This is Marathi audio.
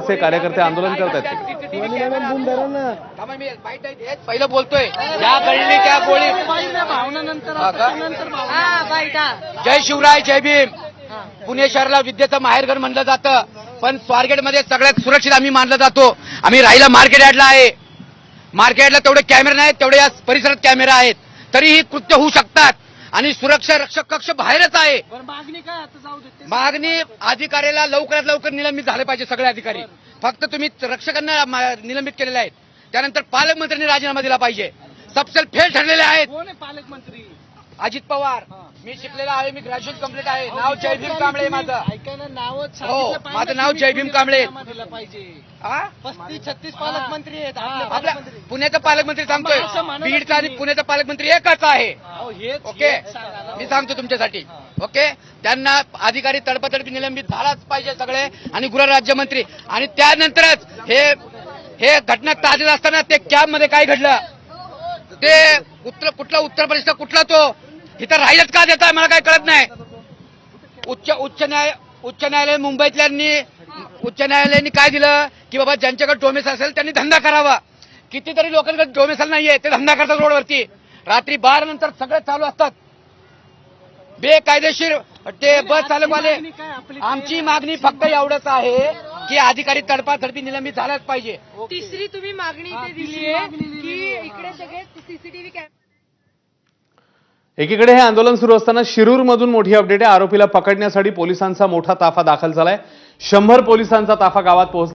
चे कार्यकर्ते आंदोलन करत आहेत पहिलं बोलतोय. या गळली त्या गोळी हा? हा जय शिवराय जय भीम. पुणे शहराला विद्येचं माहेरघर म्हणलं जातं. पण स्वारगेटमध्ये सगळ्यात सुरक्षित आम्ही मानलं जातो. आम्ही राहिला मार्केट यार्डला आहे. मार्केट यार्डला तेवढे कॅमेरे नाहीत तेवढे या परिसरात कॅमेरे आहेत. तरीही कृत्य होऊ शकतात. आणि सुरक्षा रक्षक कक्ष बाहेरच आहे. मागणी काय आता जाऊ देते मागणी अधिकाऱ्याला लवकरात लवकर निलंबित झाले पाहिजे सगळे अधिकारी. फक्त तुम्ही रक्षकांना निलंबित केलेले आहेत. त्यानंतर पालकमंत्र्यांनी राजीनामा दिला पाहिजे. सबसेल फेल ठरलेले आहेत. कोण आहे पालकमंत्री? अजित पवार. मी शिकलेला आहे मी ग्रॅज्युएट कंप्लीट आहे. नाव जयभीम कांबळे माझं. ऐका ना नाव हो, माझं नाव जयभीम कांबळे. हा? पस्तीस छत्तीस पालकमंत्री आहेत आपल्या पुण्याचा पालकमंत्री सांगतोय. बीडचा आणि. पुण्याचा पालकमंत्री एकच आहे. ओके. मी सांगतो तुमच्यासाठी. ओके? त्यांना अधिकारी तडपतडपी निलंबित झालाच पाहिजे सगळे आणि गृहराज्यमंत्री. आणि त्यानंतरच हे हे घटना ताजीत असताना ते कॅम्पमध्ये काय घडलं? ते उत्तर कुठला उत्तर प्रदेशचा कुठला तो? इथं राहिलंच का देत? मला काय कळत नाही. उच्च उच्च न्याय उच्च न्यायालय मुंबईतल्यांनी उच्च न्यायालयाने काय दिलं? की बाबा ज्यांच्याकडे डोमेस असेल त्यांनी धंदा करावा. कितीतरी लोकांकडे डोमेसल नाहीये ते धंदा करतात रोडवरती. रात्री बारा नंतर सगळे चालू असतात. बेकायदेशीर ते बस चालकवाले? आमची मागणी फक्त एवढंच आहे की अधिकारी तडपातडपी निलंबित झाल्याच पाहिजे. तिसरी तुम्ही मागणी दिली की. इकडे सगळे सीसीटीव्ही कॅमेरे एकीकडे हे आंदोलन सुरू असताना शिरूरमधून मोठी अपडेट आहे. आरोपीला पकडण्यासाठी पोलिसांचा मोठा ताफा दाखल झालाय. शंभर पोलिसांचा ताफा गावात पोहोचला.